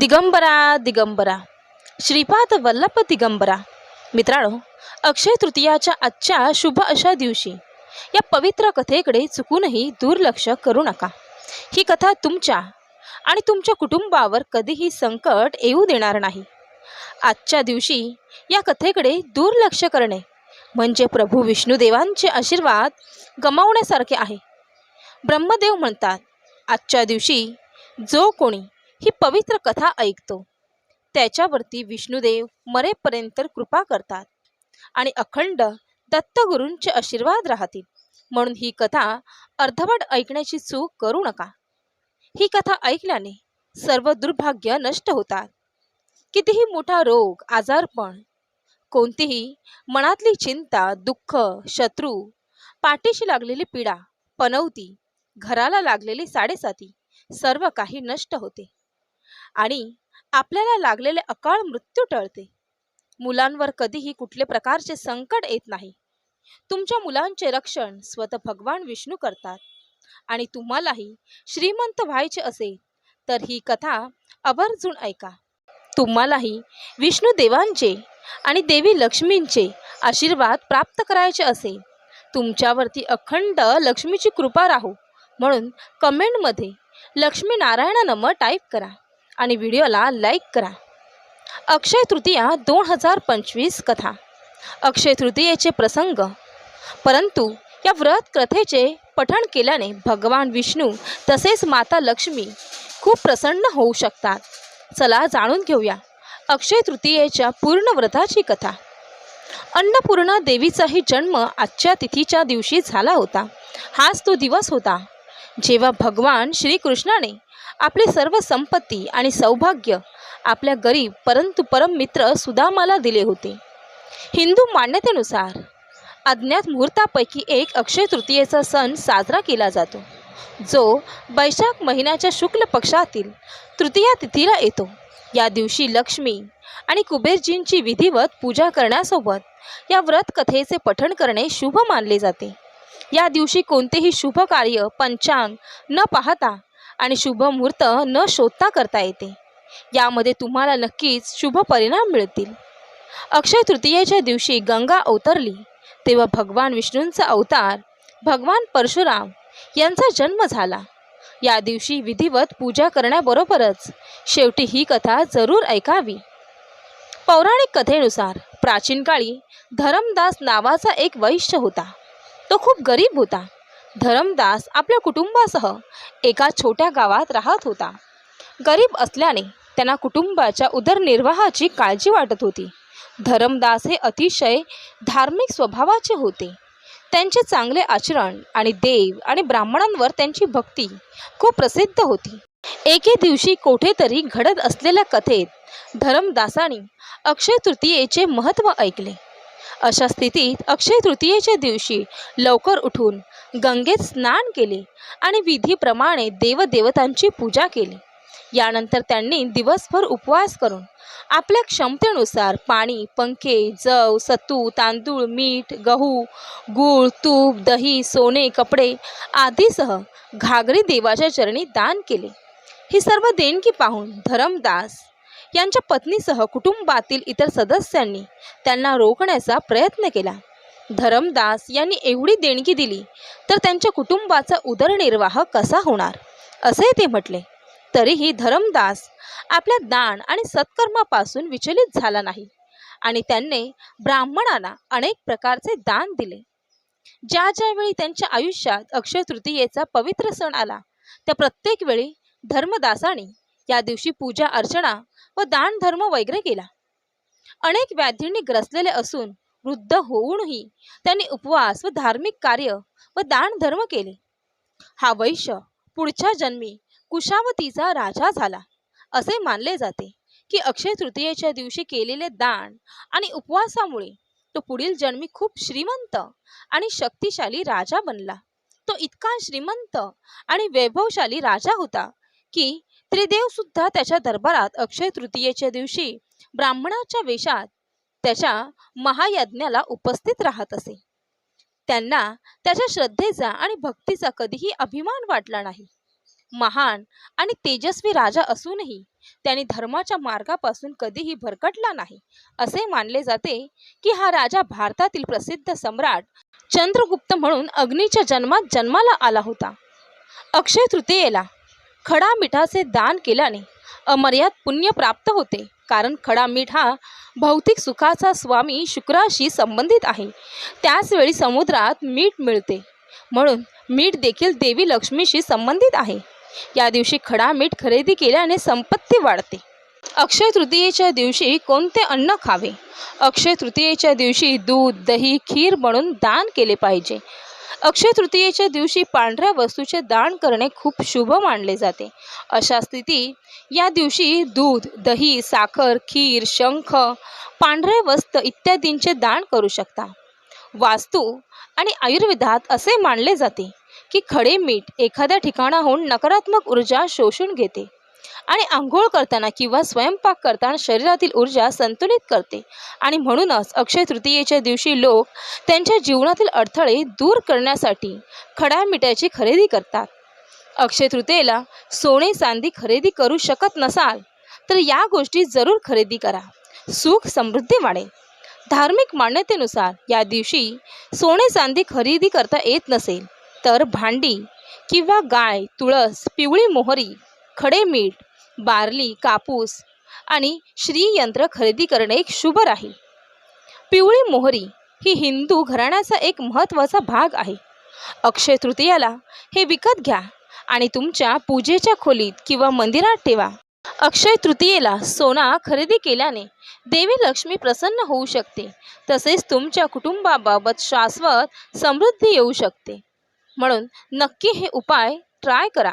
दिगंबरा दिगंबरा. श्रीपाद वल्लभ दिगंबरा. मित्रांनो अक्षय तृतीयाच्या आजच्या शुभ अशा दिवशी या पवित्र कथेकडे चुकूनही दुर्लक्ष करू नका. ही कथा तुमच्या आणि तुमच्या कुटुंबावर कधीही संकट येऊ देणार नाही. आजच्या दिवशी या कथेकडे दुर्लक्ष करणे म्हणजे प्रभू विष्णुदेवांचे आशीर्वाद गमावण्यासारखे आहे. ब्रह्मदेव म्हणतात आजच्या दिवशी जो कोणी ही पवित्र कथा ऐकतो. त्याच्यावरती विष्णुदेव मरेपर्यंत कृपा करतात आणि अखंड दत्तगुरूंचे आशीर्वाद राहतील. म्हणून ही कथा अर्धवट ऐकण्याची चूक करू नका. ही कथा ऐकल्याने सर्व दुर्भाग्य नष्ट होतात. कितीही मोठा रोग आजारपण कोणतीही मनातली चिंता दुःख शत्रू पाठीशी लागलेली पीडा पनवती घराला लागलेली साडेसाती सर्व काही नष्ट होते. आणि आपल्याला लागलेले अकाळ मृत्यू टळते. मुलांवर कधीही कुठले प्रकारचे संकट येत नाही. तुमच्या मुलांचे रक्षण स्वतः भगवान विष्णू करतात. आणि तुम्हालाही श्रीमंत व्हायचे असेल तर ही कथा आवर्जून ऐका. तुम्हालाही विष्णू देवांचे आणि देवी लक्ष्मींचे आशीर्वाद प्राप्त करायचे असेल तुमच्यावरती अखंड लक्ष्मीची कृपा राहू म्हणून कमेंटमध्ये लक्ष्मी नारायण नम टाईप करा. आणि व्हिडिओला लाईक करा. अक्षय तृतीया दोन हजार पंचवीस कथा. अक्षय तृतीयेचे प्रसंग. परंतु या व्रत कथेचे पठण केल्याने भगवान विष्णू तसेच माता लक्ष्मी खूप प्रसन्न होऊ शकतात. चला जाणून घेऊया अक्षय तृतीयेच्या पूर्ण व्रताची कथा. अन्नपूर्णा देवीचाही जन्म आजच्या तिथीच्या दिवशी झाला होता. हाच तो दिवस होता. जेव्हा भगवान श्रीकृष्णाने आपली सर्व संपत्ती आणि सौभाग्य आपल्या गरीब परंतु परम मित्र सुदामाला दिले होते. हिंदू मान्यतेनुसार अज्ञात मुहूर्तापैकी एक अक्षय तृतीयेचा सण साजरा केला जातो जो वैशाख महिन्याच्या शुक्ल पक्षातील तृतीया तिथीला येतो. या दिवशी लक्ष्मी आणि कुबेरजींची विधिवत पूजा करण्यासोबत या व्रत कथेचे पठण करणे शुभ मानले जाते. या दिवशी कोणतेही शुभ कार्य पंचांग न पाहता आणि शुभ मुहूर्त न शोधता करता येते. यामध्ये तुम्हाला नक्कीच शुभ परिणाम मिळतील. अक्षय तृतीयेच्या दिवशी गंगा अवतरली. तेव्हा भगवान विष्णूंचा अवतार भगवान परशुराम यांचा जन्म झाला. या दिवशी विधिवत पूजा करण्याबरोबरच शेवटी ही कथा जरूर ऐकावी. पौराणिक कथेनुसार प्राचीन काळी धरमदास नावाचा एक वैश्य होता. तो खूप गरीब होता. धरमदास आपल्या कुटुंबासह एका छोट्या गावात राहत होता. गरीब असल्याने त्यांना कुटुंबाच्या उदरनिर्वाहाची काळजी वाटत होती. धरमदास हे अतिशय धार्मिक स्वभावाचे होते. त्यांचे चांगले आचरण आणि देव आणि ब्राह्मणांवर त्यांची भक्ती खूप प्रसिद्ध होती. एके दिवशी कोठेतरी घडत असलेल्या कथेत धरमदासाने अक्षय तृतीयेचे महत्त्व ऐकले. अशा स्थितीत अक्षय तृतीयेच्या दिवशी लवकर उठून गंगेत स्नान केले आणि विधीप्रमाणे देवदेवतांची पूजा केली. यानंतर त्यांनी दिवसभर उपवास करून आपल्या क्षमतेनुसार पाणी पंखे जव सत्तू तांदूळ मीठ गहू गूळ तूप दही सोने कपडे आदीसह घागरी देवाच्या चरणी दान केले. ही सर्व देणगी पाहून धरमदास यांच्या पत्नीसह कुटुंबातील इतर सदस्यांनी त्यांना रोखण्याचा प्रयत्न केला. धरमदास यांनी एवढी देणगी दिली तर त्यांच्या कुटुंबाचा उदरनिर्वाह कसा होणार? असे ते म्हटले. तरीही धरमदास आपल्या दान आणि सत्कर्मापासून विचलित झाला नाही आणि त्यांनी ब्राह्मणांना अनेक प्रकारचे दान दिले. ज्या ज्यावेळी त्यांच्या आयुष्यात अक्षय तृतीयेचा पवित्र सण आला त्या प्रत्येक वेळी धर्मदासाने या दिवशी पूजा अर्चना व दान धर्म वगैरे केला. अनेक व्याधींनी ग्रसलेले असून वृद्ध होऊनही त्यांनी उपवास व धार्मिक कार्य व दान धर्म केले. हा वैश्य पुढच्या जन्मी कुशावतीचा राजा झाला. असे मानले जाते की अक्षय तृतीयेच्या दिवशी केलेले दान आणि उपवासामुळे तो पुढील जन्मी खूप श्रीमंत आणि शक्तिशाली राजा बनला. तो इतका श्रीमंत आणि वैभवशाली राजा होता की त्रिदेव सुद्धा त्याच्या दरबारात अक्षय तृतीयेच्या दिवशी ब्राह्मणाच्या वेशात त्याच्या महायज्ञाला उपस्थित राहत असे. त्यांना त्याच्या श्रद्धेचा आणि भक्तीचा कधीही अभिमान वाटला नाही. महान आणि तेजस्वी राजा असूनही त्यांनी धर्माच्या मार्गापासून कधीही भरकटला नाही असे मानले जाते की हा राजा भारतातील प्रसिद्ध सम्राट चंद्रगुप्त म्हणून अग्नीच्या जन्मात जन्माला आला होता. अक्षय तृतीयेला खडा मिठाचे दान केल्याने अमर्याद पुण्य प्राप्त होते. कारण खडा मीठ हा भौतिक सुखाचा स्वामी शुक्राशी संबंधित आहे. त्याचवेळी समुद्रात मीठ मिळते. म्हणून मीठ देखील देवी लक्ष्मीशी संबंधित आहे. या दिवशी खडा मीठ खरेदी केल्याने संपत्ती वाढते. अक्षय तृतीयेच्या दिवशी कोणते अन्न खावे? अक्षय तृतीयेच्या दिवशी दूध दही खीर म्हणून दान केले पाहिजे. अक्षय तृतीयेच्या दिवशी पांढऱ्या वस्तूचे दान करणे खूप शुभ मानले जाते. अशा स्थिती या दिवशी दूध दही साखर खीर शंख पांढरे वस्त्र इत्यादींचे दान करू शकता. वास्तू आणि आयुर्वेदात असे मानले जाते की खडे मीठ एखाद्या ठिकाणाहून नकारात्मक ऊर्जा शोषून घेते. आणि आंघोळ करताना किंवा स्वयंपाक करताना शरीरातील ऊर्जा संतुलित करते. आणि म्हणूनच अक्षय तृतीयेच्या दिवशी लोक त्यांच्या जीवनातील अडथळे दूर करण्यासाठी खड्या मिठाची खरेदी करतात. अक्षय तृतीयेला सोने चांदी खरेदी करू शकत नसाल तर या गोष्टी जरूर खरेदी करा. सुख समृद्धी वाढेल. धार्मिक मान्यतेनुसार या दिवशी सोने चांदी खरेदी करता येत नसेल तर भांडी किंवा गाय तुळस पिवळी मोहरी खडे मीठ बार्ली कापूस आणि श्रीयंत्र खरेदी करणे एक शुभ राहील. पिवळी मोहरी ही हिंदू घराण्याचा एक महत्त्वाचा भाग आहे. अक्षय तृतीयाला हे विकत घ्या आणि तुमच्या पूजेच्या खोलीत किंवा मंदिरात ठेवा. अक्षय तृतीयेला सोना खरेदी केल्याने देवी लक्ष्मी प्रसन्न होऊ शकते. तसेच तुमच्या कुटुंबाबाबत शाश्वत समृद्धी येऊ शकते. म्हणून नक्की हे उपाय ट्राय करा.